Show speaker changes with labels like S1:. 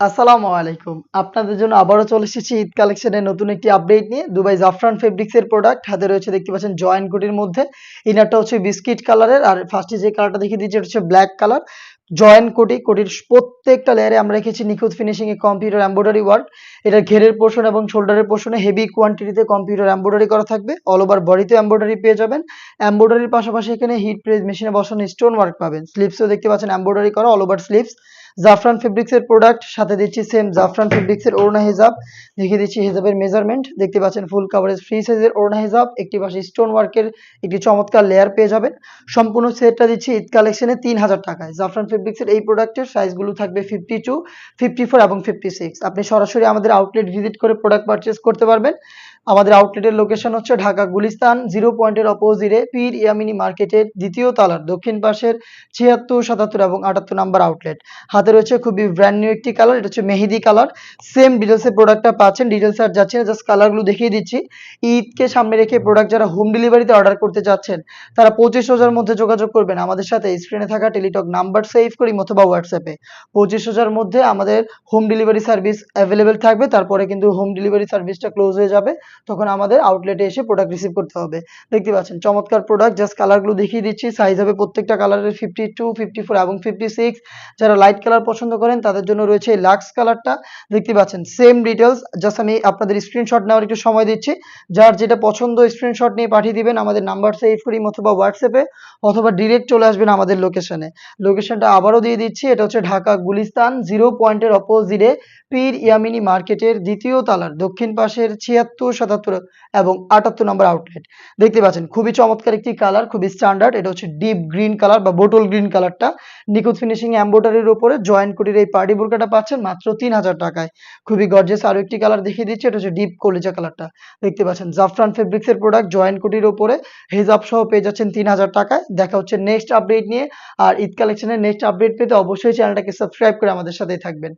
S1: আসসালামু আলাইকুম। আপনাদের জন্য আবারও চলে এসেছি ঈদ কালেকশনের নতুন একটি আপডেট নিয়ে। দুবাই জাফরান ফেব্রিক্স এর প্রোডাক্ট হাতে রয়েছে দেখতে পাচ্ছেন জয়েন্ট কোটির মধ্যে। ইনারটা হচ্ছে বিস্কিট কালারের আর ফার্স্টে যে কালারটা দেখিয়ে দিচ্ছি, এটা হচ্ছে ব্ল্যাক কালার জয়েন্ট কোটি, কোটির প্রত্যেকটা লেয়ারে আমরা রেখেছি নিখুঁত ফিনিশিং এ কম্পিউটার এমব্রয়ডারি ওয়ার্ক এটা ঘেরের পোর্শন এবং শোল্ডারের পোর্শনে হেভি কোয়ান্টিটিতে কম্পিউটার এমব্রয়ডারি করা থাকবে। অল ওভার বডিতে এমব্রয়ডারি পেয়ে যাবেন। এমব্রয়ডারির পাশাপাশি এখানে হিট প্রেস মেশিনে বসানো স্টোন ওয়ার্ক পাবেন। স্লিপসও দেখতে পাচ্ছেন এমব্রয়ডারি করা all over slips Zafran fabrics এর প্রোডাক্ট সাথে দিচ্ছি সেম জাফরান ফেব্রিক্স এর ওড়না হিজাব। দেখিয়ে দিচ্ছি হিজাবের মেজারমেন্ট দেখতে পাচ্ছেন ফুল কাভারেজ ফ্রি সাইজের ওড়না হিজাব। একটি পাশে স্টোন ওয়ার্কের একটি চমৎকার লেয়ার পেয়ে যাবেন। সম্পূর্ণ সেটটা দিচ্ছি ঈদ কালেকশনে তিন হাজার টাকায়। জাফরান ফেব্রিক্স এর এই প্রোডাক্টের সাইজগুলো থাকবে ফিফটি টু ফিফটি ফোর এবং ফিফটি সিক্স আপনি সরাসরি আমাদের আউটলেট ভিজিট করে প্রোডাক্ট পারচেস করতে পারবেন। আমাদের আউটলেটের লোকেশন হচ্ছে ঢাকা গুলিস্তান জিরো পয়েন্টের অপোজিটে পীর ইয়ামিনী মার্কেটের দ্বিতীয় তালার, দক্ষিণ পাশের ছিয়াত্তর, সাতাত্তর এবং আটাত্তর নাম্বার আউটলেট হাতে রয়েছে খুবই ব্র্যান্ড নিউ একটি কালার এটা হচ্ছে মেহেদি কালার সেম ডিটেলসে প্রোডাক্টটা পাচ্ছেন ডিটেলস আর যাচ্ছে না জাস্ট কালারগুলো দেখিয়ে দিচ্ছি। ঈদকে সামনে রেখে প্রোডাক্ট যারা হোম ডেলিভারিতে অর্ডার করতে চাচ্ছেন তারা পঁচিশ হাজার মধ্যে যোগাযোগ করবেন। আমাদের সাথে স্ক্রিনে থাকা টেলিটক নাম্বার সেভ করি অথবা হোয়াটসঅ্যাপে পঁচিশ হাজার মধ্যে আমাদের হোম ডেলিভারি সার্ভিস অ্যাভেলেবেল থাকবে, তারপরে কিন্তু হোম ডেলিভারি সার্ভিসটা ক্লোজ হয়ে যাবে। তখন আমাদের আউটলেটে এসে প্রোডাক্ট রিসিভ করতে হবে। দেখতে পাচ্ছেন, চমৎকার প্রোডাক্ট জাস্ট কালারগুলো দেখিয়ে দিচ্ছি। সাইজ হবে প্রত্যেকটা কালারের ফিফটি টু ফিফটি ফোর এবং ফিফটি সিক্স যারা লাইট কালার পছন্দ করেন, তাদের জন্য রয়েছে এই লাক্স কালারটা দেখতে পাচ্ছেন সেম ডিটেলস জাস্ট আমি আপনাদের স্ক্রিনশট নেওয়ার একটু সময় দিচ্ছি। যার যেটা পছন্দ স্ক্রিনশট নিয়ে পাঠিয়ে দিবেন আমাদের নাম্বার সেভ করি অথবা হোয়াটসঅ্যাপে অথবা ডিরেক্ট চলে আসবেন আমাদের লোকেশনে লোকেশনটা আবারও দিয়ে দিচ্ছি, এটা হচ্ছে ঢাকা গুলিস্তান জিরো পয়েন্টের অপোজিটে পীর ইয়ামিনী মার্কেটের দ্বিতীয় তালার, দক্ষিণ পাশের ছিয়াত্তর সাতাত্তর এবং আটাত্তর নম্বর আউটলেট দেখতে পাচ্ছেন, খুবই চমৎকার একটি কালার খুবই স্ট্যান্ডার্ড এটা হচ্ছে ডিপ গ্রিন কালার বা বোটল গ্রিন কালারটা নিখুঁত ফিনিশিং এম্বোটারির উপরে জয়েন্ট কোটির এই পার্টি বোরকাটা পাচ্ছেন মাত্র তিন হাজার টাকায়। খুবই গর্জেস আরও একটি কালার দেখিয়ে দিচ্ছি, এটা হচ্ছে ডিপ কলিজা কালারটা দেখতে পাচ্ছেন জাফরান ফেব্রিক্স এর প্রোডাক্ট জয়েন্ট কোটির উপরে হেজাব সহ পেয়ে যাচ্ছেন তিন হাজার টাকায়। দেখা হচ্ছে নেক্সট আপডেট নিয়ে, আর ঈদ কালেকশনের নেক্সট আপডেট পেতে অবশ্যই চ্যানেলটাকে সাবস্ক্রাইব করে আমাদের সাথেই থাকবেন।